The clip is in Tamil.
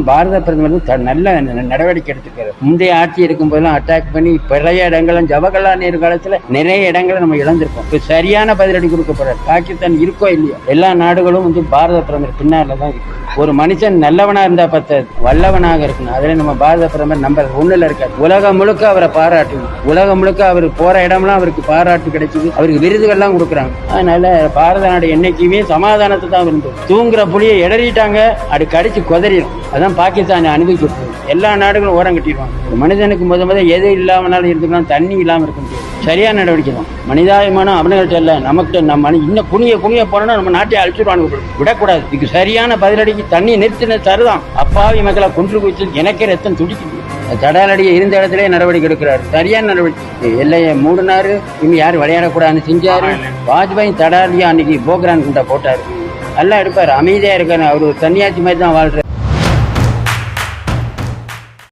பாரத பிரதமர் த- நல்ல ந- நடவடிக்கை எடுத்துக்கிறார் முந்தைய ஆட்சி இருக்கும் போதெல்லாம் அட்டாக் பண்ணி பழைய இடங்களும் ஜவஹர்லால் நேரு காலத்துல நிறைய இடங்களை நம்ம இழந்திருக்கோம். இப்ப சரியான பதிலடி கொடுக்கப்படுறாரு பாகிஸ்தான் இருக்கோ இல்லையோ? எல்லா நாடுகளும் வந்து பாரத பிரதமர் பின்னால தான் இருக்கு. ஒரு மனுஷன் நல்லவனா இருந்தா பத்தாது. வல்லவனாக இருக்கணும். அதுல நம்ம பாரத பிரதமர் நம்பர் ஒண்ணுல இருக்காரு. உலகம் முழுக்க அவரை பாராட்டணும் உலகம் முழுக்க அவர் போற இடம்லாம் அவருக்கு பாராட்டு கிடைக்குது அவருக்கு விருதுகள்லாம் கொடுக்குறாங்க. அதனால பாரத நாடு என்னைக்குமே சமாதானத்தை தான் இருந்தது தூங்குற புலியை இடறிட்டாங்க அது கடிச்சு குதறிடும் அதான் பாகிஸ்தான் அனுபவிக்கிறது எல்லா நாடுகளும் ஓரம் கட்டிடுவாங்க. மனிதனுக்கு முத முத எது இல்லாமனாலும் இருந்துக்கலாம் தண்ணி இல்லாமல் இருக்க முடியாது சரியான நடவடிக்கை தான். மனிதாபிமானம் அவனுங்கள்ட்ட இல்லை நமக்கு நம்ம மனி- இன்னும் குனிய குனிய போனோம்னா நம்ம நாட்டை அழிச்சிருவானுங்க விடக்கூடாது. இதுக்கு சரியான பதிலடிக்கு தண்ணி நிறுத்தின தருதான் அப்பாவி மக்களை கொன்று குவிச்சு எனக்கே ரத்தம் துடிக்குது. தடாலடியை இருந்த இடத்துல நடவடிக்கை எடுக்கிறாரு. சரியான நடவடிக்கை. எல்லையை மூடினாரு. இனி யாரும் விளையாடக்கூடாதுன்னு செஞ்சாரு. வாஜ்பாய் தடாலியா அன்னைக்கு போக்ரான் குண்டா போட்டாரு. நல்லா எடுப்பார் அமைதியாக இருக்காரு. அவர் ஒரு தன்னியாட்சி மாதிரி தான் வாழ்றாரு.